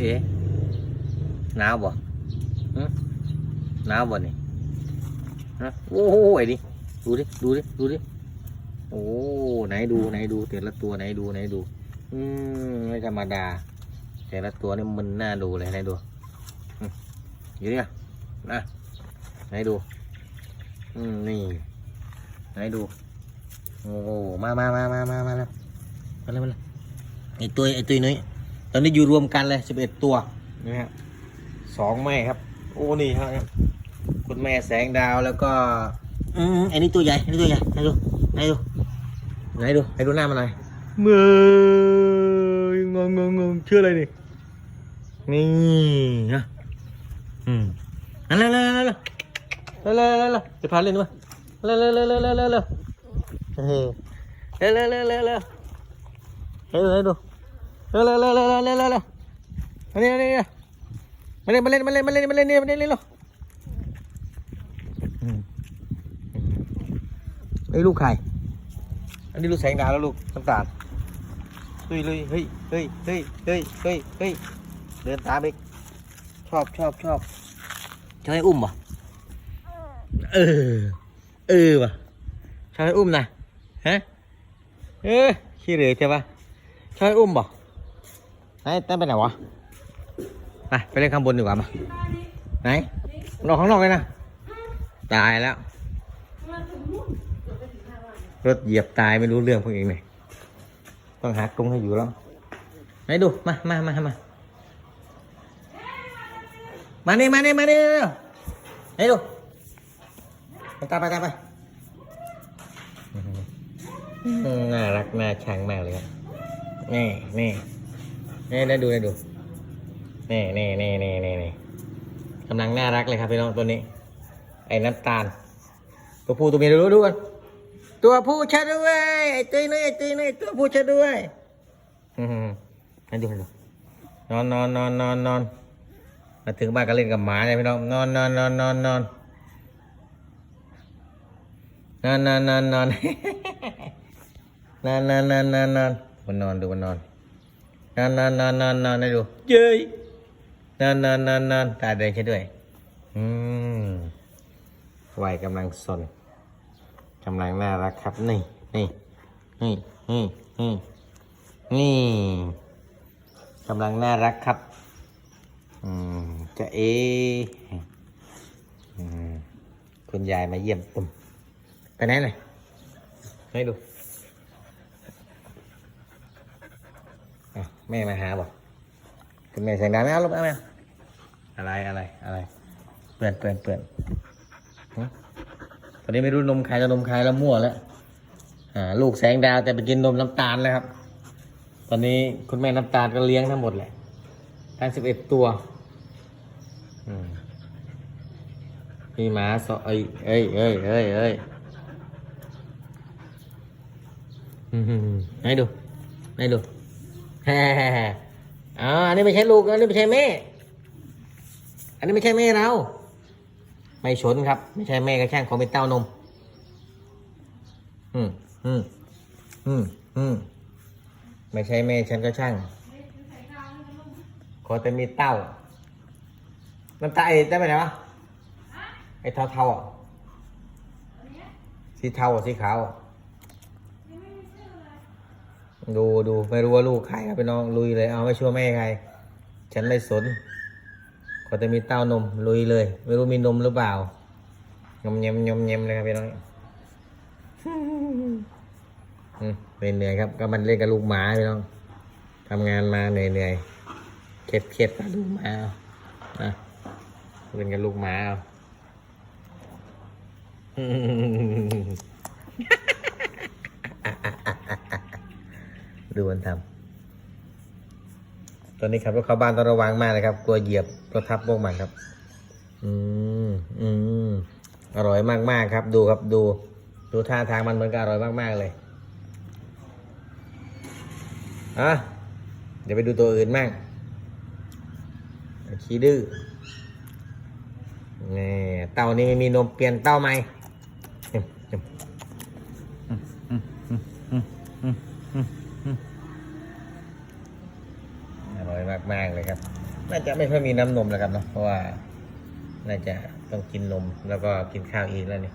เอ๋หนาวบ่หนาวบ่นี่ฮะโอ้โหไอ้ดิดูดิดูดิดูดิโอ้ไหนดูไหนดูแต่ละตัวไหนดูไหนดู อืมไม่ธรรมดา แต่ละตัวนี่มันน่าดูเลยไหนดูอืมอยู่เนี่ยนะไหนดู อืมนี่ไหนดูโอ้มามามามามามาแล้วมาแล้วมาแล้วไอตัวไอตัวนี้ ตอนนี้อยู่รวมกันเลยสิบเอ็ดตัวนี่ฮะสองแม่ครับ โอ้นี่ครับคุณแม่แสงดาวแล้วก็ อืมอันนี้ตัวใหญ่อันนี้ตัวใหญ่ไหนดูไหนดูไหนดูไหนดูหน้ามันหน่อยเมื่อยงงงงงชื่ออะไรนี่นี่นะอืมนั่นเลยเลยเลยเร็วเร็วเร็วเร็วจะพาเล่นด้วยเร็วเร็วเร็วเร็วเร็วเร็วเร็วเฮ้ยเร็วเร็วเร็วเร็วเร็วเฮ้ยเฮ้ยดู เร็วเร็วเร็วเร็วเร็วเร็วเร็วเร็วมาเล่นมาเล่นมาเล่นมาเล่นมาเล่นมาเล่นมาเล่นมาเล่นมาเล่นเร็วอืมไอ้ลูกใครอันนี้ลูกแสงดาวแล้วลูกน้ำตาลเฮ้ยเลยเฮ้ยเฮ้ยเฮ้ยเฮ้ยเฮ้ยเฮ้ยเดินตามอีกชอบชอบชอบจะให้อุ้มป่ะเออ เออว่ะชอยอุ้มนะฮะเออขี้เหร่ใช่ปะชอยอุ้มบ่ ไหนเต้นไปไหนวะไปไปเล่นข้างบนดีกว่ามาไหนรอข้างนอกเลยนะ ตายแล้ว รถเหยียบตายไม่รู้เรื่องพวกเองเลยต้องหากรงให้อยู่แล้ว ไหนดู มามามามามานี่มานี่มานี่ไหนดู ไปตามไปตามไปอืมน่ารักน่าชังมากเลยครับนี่นี่ นี่ได้ดูได้ดูนี่นี่นี่นี่นี่นี่กำลังน่ารักเลยครับพี่น้องตัวนี้ ไอ้น้ำตาล ตัวผู้ตัวเมียดูดูกันตัวผู้ชัดด้วยไอ้ตีนี่ไอ้ตีนี่ตัวผู้ชัดด้วยอืมให้ดูให้ดูนอนนอนนอนนอนนอนมาถึงบ้านก็เล่นกับหมาเลยพี่น้องนอนนอนนอนนอนนอนนอนนอนนอนนอนนอนนอนนอนนอนนอนมันนอนดูมันนอน นอนนอนนอนนอนนอนให้ดูเย้ยนอนนอนนอนนอนตาแดงใช่ด้วย อืมวัยกำลังสนกำลังน่ารักครับ นี่ นี่ นี่ นี่ นี่นี่กำลังน่ารักครับ อืม จะเออืมคุณยายมาเยี่ยมตุ่มไปไหนเลยให้ดูอะ แม่มาหาบอกคุณแม่เสียงดังไม่เอาลูกเอาไม่อะไรอะไรอะไรเปื่อนเปื่อนเปื่อนตอนนี้ไม่รู้นมใครกับนมใครแล้วมั่วแล้วลูกแสงดาวแต่ไปกินนมน้ำตาลแล้วครับ ตอนนี้คุณแม่น้ำตาลก็เลี้ยงทั้งหมดแหละทั้งสิบเอ็ดตัวมีหมาสอเอ้ยเอ้ยเอ้ยเอ้ยเอ้ยให้ดูให้ดูฮ่าฮ่าฮ่า อ๋ออันนี้ไม่ใช่ลูก อันนี้ไม่ใช่แม่ อันนี้ไม่ใช่แม่เรา ไม่ชนครับ ไม่ใช่แม่ก็ช่างของเป็นเต้านม อืม อืม อืม อืม ไม่ใช่แม่ฉันก็ช่าง ขอแต่มีเต้า น้ำตาไอ้ได้ไหมนะวะไอ้เทาเทาอะ สีเทาสีขาวอะ ดูดูไม่รู้ว่าลูกใครครับพี่น้องลุยเลยเอาไม่ชัวร์แม่ใคร ฉันไม่สนขอแต่มีเต้านมลุยเลย ไม่รู้มีนมหรือเปล่ายมเยมยมเยมเลยครับพี่น้องอืมเหนื่อยครับ ก็มันเล่นกับลูกหมาพี่น้องทำงานมาเหนื่อยๆเครียดเครียดกับลูกหมาเอาเล่นกับลูกหมาเอา ดูมันทำตอนนี้ขับรถเข้าบ้านต้องระวังมากเลยครับ กลัวเหยียบกลัวทับพวกมันครับ อืมอืมอร่อยมากๆครับ ดูครับดู ดูท่าทางมันเหมือนกับอร่อยมากๆเลยอะเดี๋ยวไปดูตัวอื่นมั่งขี้ดื้อนี่เต่านี้ม่มีนมเปลี่ยนเต่าไหมอืมอืมอืมอืมอืม มอืมากๆเลยครับ น่าจะไม่ค่อยมีน้ำนมแล้วครับเนาะเพราะว่า น่าจะต้องกินนมแล้วก็กินข้าวอีกแล้วนี่